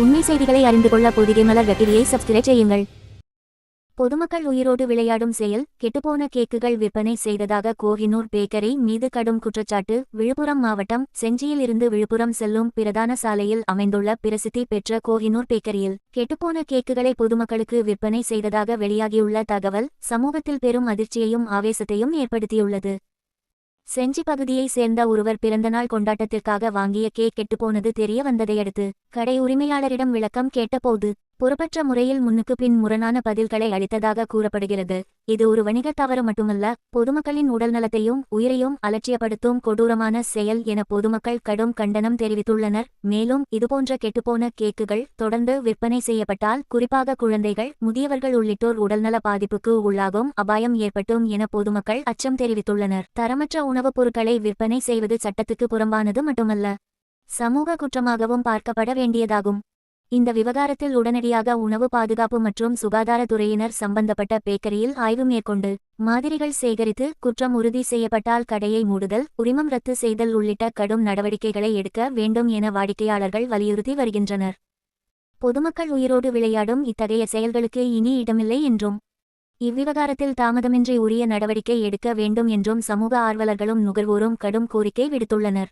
உண்மை செய்திகளை அறிந்து கொள்ள பொதிகை மலர் வெப்பிலியை சப்ஸ்கிரைப் செய்யுங்கள். பொதுமக்கள் உயிரோடு விளையாடும் செயல் கெட்டுப்போன கேக்குகள் விற்பனை செய்ததாக கோஹினூர் பேக்கரி மீது கடும் குற்றச்சாட்டு. விழுப்புரம் மாவட்டம் செஞ்சியில் இருந்து விழுப்புரம் செல்லும் பிரதான சாலையில் அமைந்துள்ள பிரசித்தி பெற்ற கோஹினூர் பேக்கரியில் கெட்டுப்போன கேக்குகளை பொதுமக்களுக்கு விற்பனை செய்ததாக வெளியாகியுள்ள தகவல் சமூகத்தில் பெரும் அதிர்ச்சியையும் ஆவேசத்தையும் ஏற்படுத்தியுள்ளது. செஞ்சி பகுதியை சேர்ந்த ஒருவர் பிறந்தநாள் கொண்டாட்டத்திற்காக வாங்கிய கேக் கெட்டுப்போனது தெரிய வந்ததையடுத்து கடை உரிமையாளரிடம் விளக்கம் கேட்டபோது பொறுப்பற்ற முறையில் முன்னுக்கு பின் முரணான பதில்களை அளித்ததாக கூறப்படுகிறது. இது ஒரு வணிக தவறு மட்டுமல்ல பொதுமக்களின் உடல்நலத்தையும் உயிரையும் அலட்சியப்படுத்தும் கொடூரமான செயல் என பொதுமக்கள் கடும் கண்டனம் தெரிவித்துள்ளனர். மேலும் இதுபோன்ற கெட்டுப்போன கேக்குகள் தொடர்ந்து விற்பனை செய்யப்பட்டால் குறிப்பாக குழந்தைகள் முதியவர்கள் உள்ளிட்டோர் உடல்நல பாதிப்புக்கு உள்ளாகும் அபாயம் ஏற்பட்டும் என பொதுமக்கள் அச்சம் தெரிவித்துள்ளனர். தரமற்ற உணவுப் பொருட்களை விற்பனை செய்வது சட்டத்துக்கு புறம்பானது மட்டுமல்ல சமூக குற்றமாகவும் பார்க்கப்பட வேண்டியதாகும். இந்த விவகாரத்தில் உடனடியாக உணவு பாதுகாப்பு மற்றும் சுகாதாரத்துறையினர் சம்பந்தப்பட்ட பேக்கரியில் ஆய்வு மேற்கொண்டு மாதிரிகள் சேகரித்து குற்றம் உறுதி செய்யப்பட்டால் கடையை மூடுதல் உரிமம் ரத்து செய்தல் உள்ளிட்ட கடும் நடவடிக்கைகளை எடுக்க வேண்டும் என வாடிக்கையாளர்கள் வலியுறுத்தி வருகின்றனர். பொதுமக்கள் உயிரோடு விளையாடும் இத்தகைய செயல்களுக்கு இனி இடமில்லை என்றும் இவ்விவகாரத்தில் தாமதமின்றி உரிய நடவடிக்கை எடுக்க வேண்டும் என்றும் சமூக ஆர்வலர்களும் நுகர்வோரும் கடும் கோரிக்கை விடுத்துள்ளனர்.